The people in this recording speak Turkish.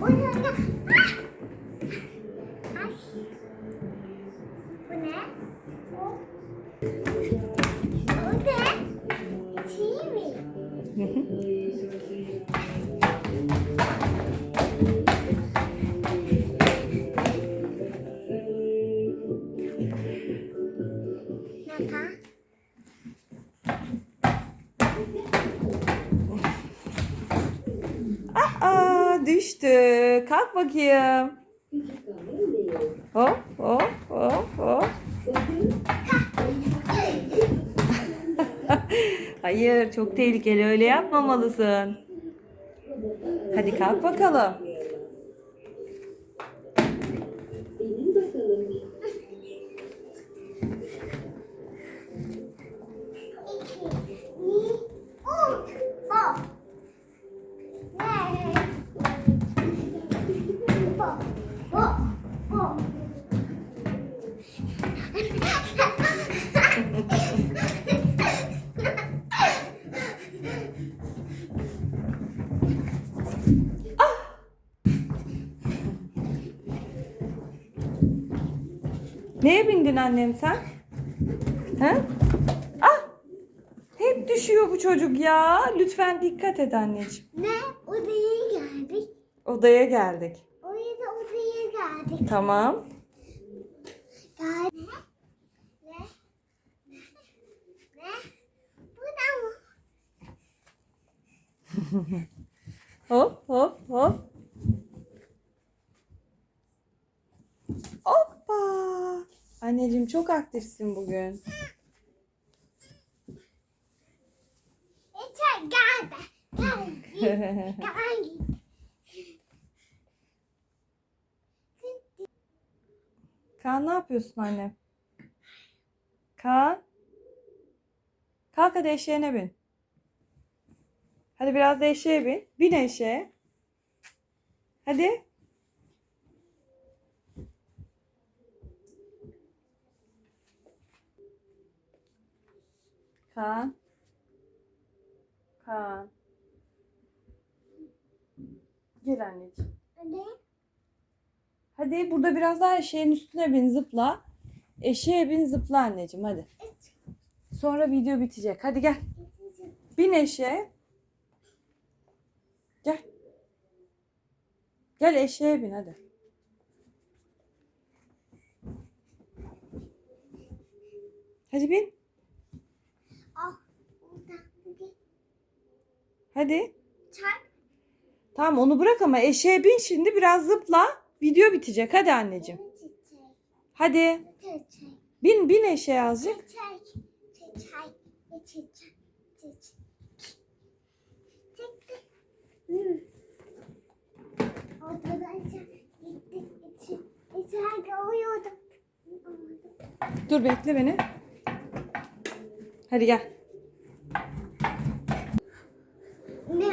Bu ne? Ah! Ay. Bu ne? O. O ne? Çiğ mi? Düştü. Kalk bakayım. Hop hop hop hop. Hayır çok tehlikeli öyle yapmamalısın. Hadi kalk bakalım. İki, Neye bindin annem sen? He? Ah! Hep düşüyor bu çocuk ya. Lütfen dikkat et anneciğim. Ne? Odaya geldik. Odaya geldik. Oraya da odaya geldik. Tamam. Geldik. Ne? Ne? Ne? Bu da mı? Hop hop hop. Hoppa. Anneciğim çok aktifsin bugün. Yeter gel be. Gel git. Gel git. Kaan ne yapıyorsun anne? Kaan. Kalk hadi eşeğine bin. Hadi biraz da eşeğe bin. Bin eşeğe. Hadi. Kaan. Kaan. Gel anneciğim. Ne? Hadi burada biraz daha eşeğin üstüne bin zıpla. Eşeğe bin zıpla anneciğim hadi. Sonra video bitecek. Hadi gel. Bin eşeğe. Gel. Gel eşeğe bin hadi. Hadi bin. Burada. Hadi. Tamam onu bırak ama eşeğe bin şimdi biraz zıpla. Video bitecek. Hadi anneciğim. Hadi. Bin bin eşeğe azıcık. Çiçek. Çiçek. Çiçek. Çiçek. Dur bekle beni. Hadi gel. Ne?